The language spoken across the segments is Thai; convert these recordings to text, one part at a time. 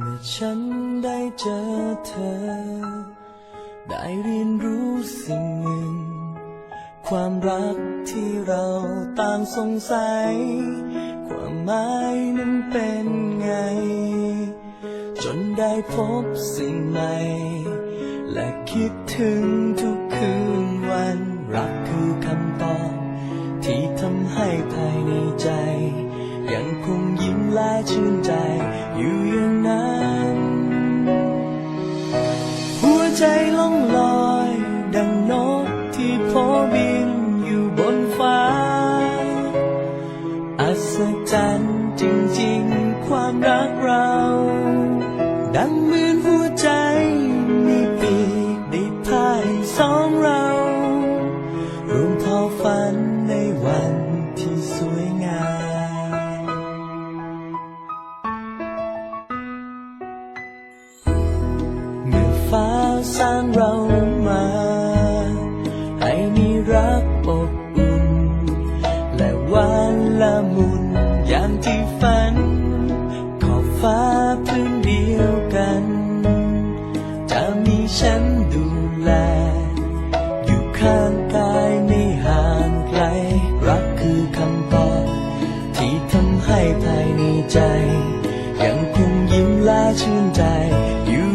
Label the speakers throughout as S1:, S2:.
S1: เมื่อฉันได้เจอเธอ ได้เรียนรู้สิ่งหนึ่ง ความรักที่เราต่างสงสัย ความหมายนั้นเป็นไง จนได้พบสิ่งใหม่ และคิดถึงทุกคืน ชื่นใจอยู่อย่างนั้น หัวใจล่องลอย ดังนกที่พอบินอยู่บนฟ้า อัศจรรย์จริงๆ ความรักเรา เรามา ให้มีรักอบอุ่น และหวานละมุนอย่างที่ฝัน ขอบฟ้าพื้นเดียวกัน จะมีฉันดูแล อยู่ข้างกายไม่ห่างไกล รักคือคำตอบที่ทำให้ภายในใจ ยังคงยิ้มและชื่นใจอยู่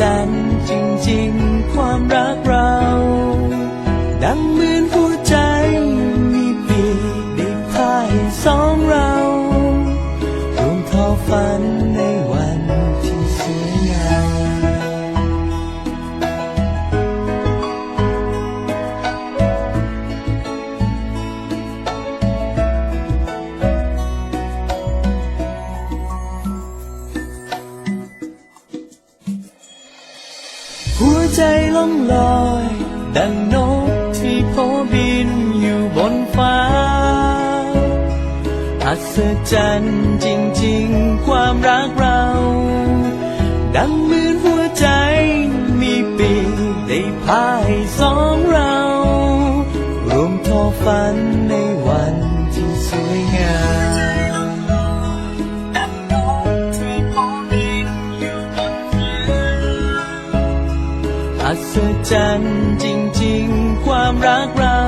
S1: จรรย์จริงๆ ความรักเรา ดังเหมือนหัวใจมีปีกได้พายสองเรารวมทอฝัน ใจล่องลอย ดังนกที่โพบินอยู่บนฟ้า อัศจรรย์จริงๆ ความรักเรา ดังเหมือนหัวใจมีปีกได้พายสองเรา รวมทอฝันในวันที่สวยงาม จันจริง ๆ ความรักเรา